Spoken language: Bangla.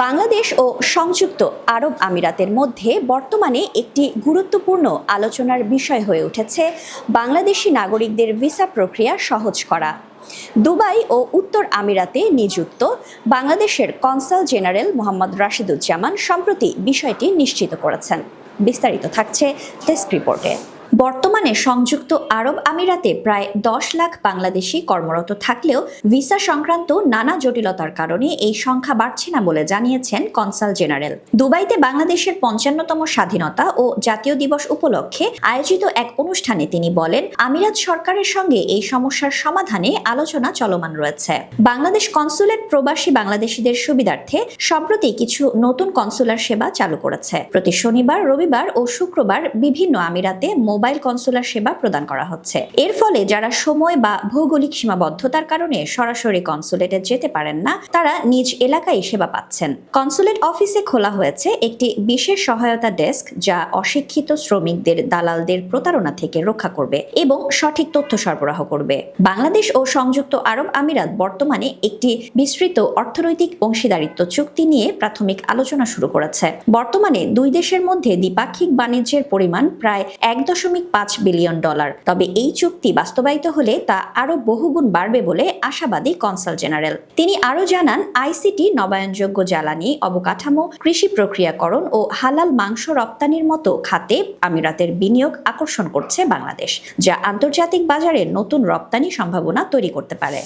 বাংলাদেশ ও সংযুক্ত আরব আমিরাতের মধ্যে বর্তমানে একটি গুরুত্বপূর্ণ আলোচনার বিষয় হয়ে উঠেছে বাংলাদেশি নাগরিকদের ভিসা প্রক্রিয়া সহজ করা। দুবাই ও উত্তর আমিরাতে নিযুক্ত বাংলাদেশের কনসাল জেনারেল মোহাম্মদ রাশিদুজ্জামান সম্প্রতি বিষয়টি নিশ্চিত করেছেন। বিস্তারিত থাকছে ডেস্ক রিপোর্টে। বর্তমানে সংযুক্ত আরব আমিরাতে প্রায় দশ লাখ বাংলাদেশি কর্মরত থাকলেও ভিসা সংক্রান্ত নানা জটিলতার কারণে এই সংখ্যা বাড়ছে না বলে জানিয়েছেন কনসাল জেনারেল। দুবাইতে বাংলাদেশের পঞ্চান্নতম স্বাধীনতা ও জাতীয় দিবস উপলক্ষে আয়োজিত এক অনুষ্ঠানে তিনি বলেন, আমিরাত সরকারের সঙ্গে এই সমস্যার সমাধানে আলোচনা চলমান রয়েছে। বাংলাদেশ কনসুলেট প্রবাসী বাংলাদেশিদের সুবিধার্থে সম্প্রতি কিছু নতুন কনসুলার সেবা চালু করেছে। প্রতি শনিবার, রবিবার ও শুক্রবার বিভিন্ন আমিরাতে মোবাইল কনসুলার সেবা প্রদান করা হচ্ছে। এর ফলে যারা সময় বা ভৌগোলিক সীমাবদ্ধতার কারণে সরাসরি কনসুলেটে যেতে পারেন না, তারা নিজ এলাকায় সেবা পাচ্ছেন। কনসুলেট অফিসে খোলা হয়েছে একটি বিশেষ সহায়তা ডেস্ক যা অশিক্ষিত শ্রমিকদের, দালালদের প্রতারণা থেকে রক্ষা করবে এবং সঠিক তথ্য সরবরাহ করবে। বাংলাদেশ ও সংযুক্ত আরব আমিরাত বর্তমানে একটি বিস্তৃত অর্থনৈতিক অংশীদারিত্ব চুক্তি নিয়ে প্রাথমিক আলোচনা শুরু করেছে। বর্তমানে দুই দেশের মধ্যে দ্বিপাক্ষিক বাণিজ্যের পরিমাণ প্রায় এক দশমিক পাঁচ বিলিয়ন ডলার। তবে এই চুক্তি বাস্তবায়িত হলে তা আরও বহুগুণ বাড়বে বলে আশাবাদী কনসাল জেনারেল। তিনি আরও জানান, আইসিটি নবায়নযোগ্য জ্বালানি, অবকাঠামো, কৃষি প্রক্রিয়াকরণ ও হালাল মাংস রপ্তানির মতো খাতে আমিরাতের বিনিয়োগ আকর্ষণ করছে বাংলাদেশ, যা আন্তর্জাতিক বাজারে নতুন রপ্তানি সম্ভাবনা তৈরি করতে পারে।